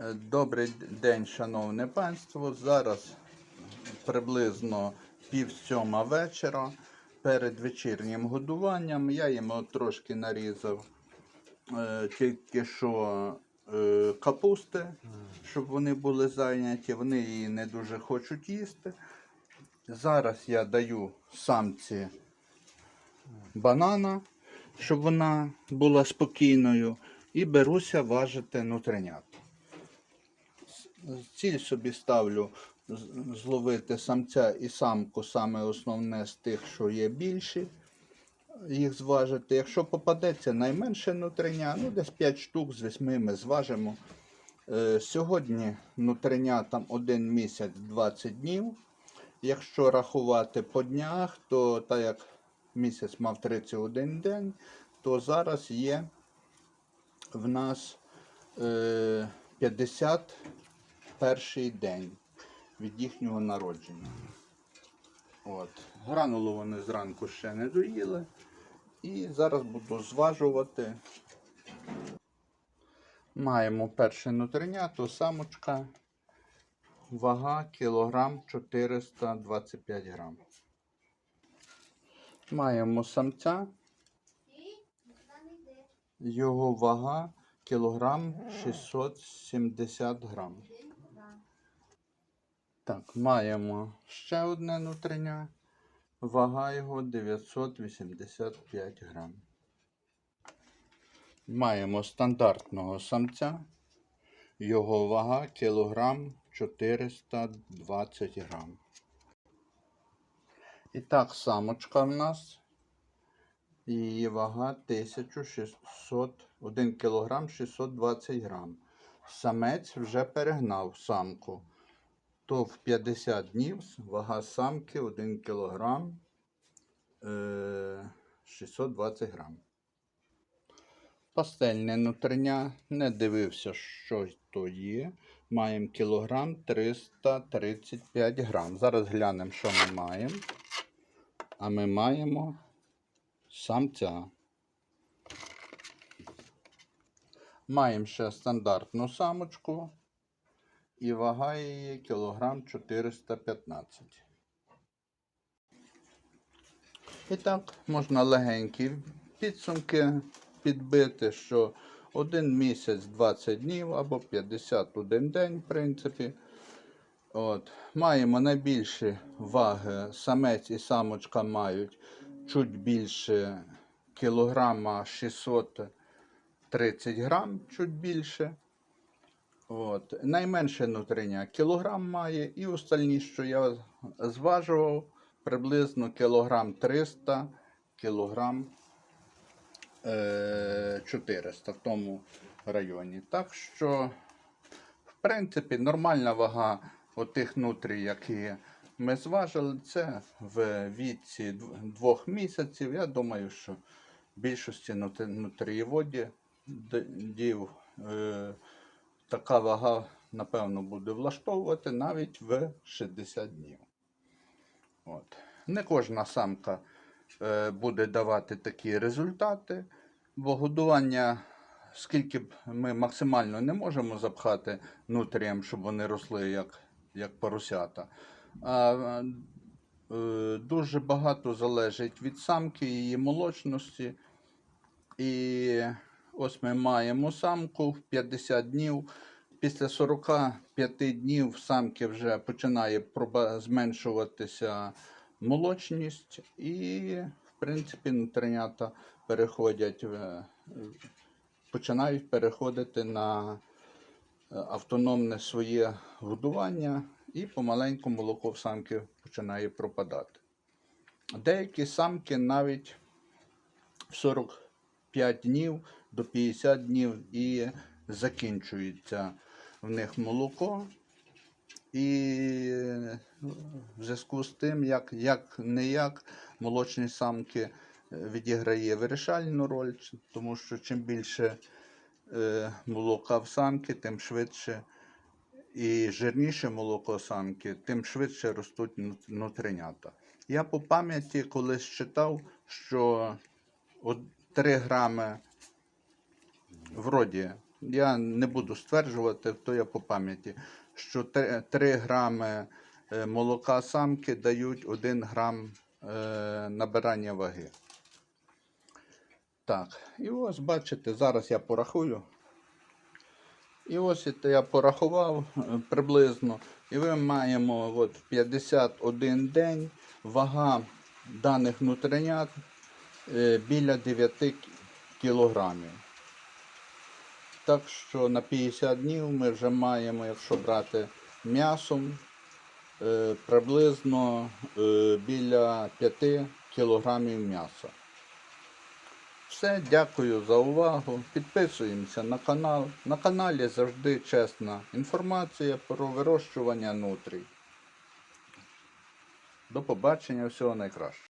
Е, Добрий день, шановне панство. Зараз приблизно пів сьома вечора. Перед вечірнім годуванням я йому трошки нарізав е, тільки що е, капусти, щоб вони були зайняті. Вони її не дуже хочуть їсти. Зараз я даю самці банана, щоб вона була спокійною, і беруся важити нутринят ціль собі ставлю зловити самця і самку, саме основне з тих, що є більші, їх зважити. Якщо попадеться найменше нутриня, ну десь 5 штук з 8 ми зважимо. Е, сьогодні нутриня там 1 місяць 20 днів. Якщо рахувати по днях, то так як місяць мав 31 день, то зараз є в нас е, 50 перший день від їхнього народження. От. Гранулу вони зранку ще не доїли. І зараз буду зважувати. Маємо перше нутрення, то самочка. Вага кілограм 425 грам. Маємо самця. Його вага кілограм 670 грам. Так, маємо ще одне нутриня. Вага його 985 грам. Маємо стандартного самця. Його вага кілограм 420 грам. І так, самочка в нас. Її вага 1600, 1 кг 620 грам. Самець вже перегнав самку. То в 50 днів вага самки 1 кг 620 грам. Пастельне нутриня. Не дивився, що то є. Маємо кілограм 335 грам. Зараз глянемо, що ми маємо. А ми маємо самця. Маємо ще стандартну самочку. І вага її кілограм 415. І так, можна легенькі підсумки підбити, що один місяць 20 днів або 51 день, в принципі. От. Маємо найбільші ваги. Самець і самочка мають чуть більше кілограма 630 грам, чуть більше. От. Найменше нутриня кілограм має, і остальні, що я зважував, приблизно кілограм 300, кілограм е, 400 в тому районі. Так що, в принципі, нормальна вага отих нутрій, які ми зважили, це в віці двох місяців. Я думаю, що більшості нутри- нутрієводів дів е, така вага, напевно, буде влаштовувати навіть в 60 днів. От. Не кожна самка е, буде давати такі результати, бо годування, скільки б ми максимально не можемо запхати нутріям, щоб вони росли як, як поросята. А е, дуже багато залежить від самки, її молочності. І ось ми маємо самку в 50 днів. Після 45 днів самки вже починає зменшуватися молочність, і, в принципі, нутринята переходять, починають переходити на е, автономне своє годування, і помаленьку молоко в самки починає пропадати. Деякі самки навіть в 45 днів до 50 днів і закінчується в них молоко. І в зв'язку з тим, як, як не як молочні самки е, відіграє вирішальну роль, тому що чим більше е, молока в самки, тим швидше і жирніше молоко самки, тим швидше ростуть нут- нутринята. Я по пам'яті колись читав, що 3 грами вроді Я не буду стверджувати, то я по пам'яті, що 3 грами е, молока самки дають 1 грам е, набирання ваги. Так, і ось бачите, зараз я порахую. І ось я порахував е, приблизно. І ми маємо от 51 день вага даних нутринят е, біля 9 кілограмів. Так що на 50 днів ми вже маємо, якщо брати м'ясом, е, приблизно е, біля 5 кілограмів м'яса. Все, дякую за увагу. Підписуємося на канал. На каналі завжди чесна інформація про вирощування нутрій. До побачення, всього найкращого.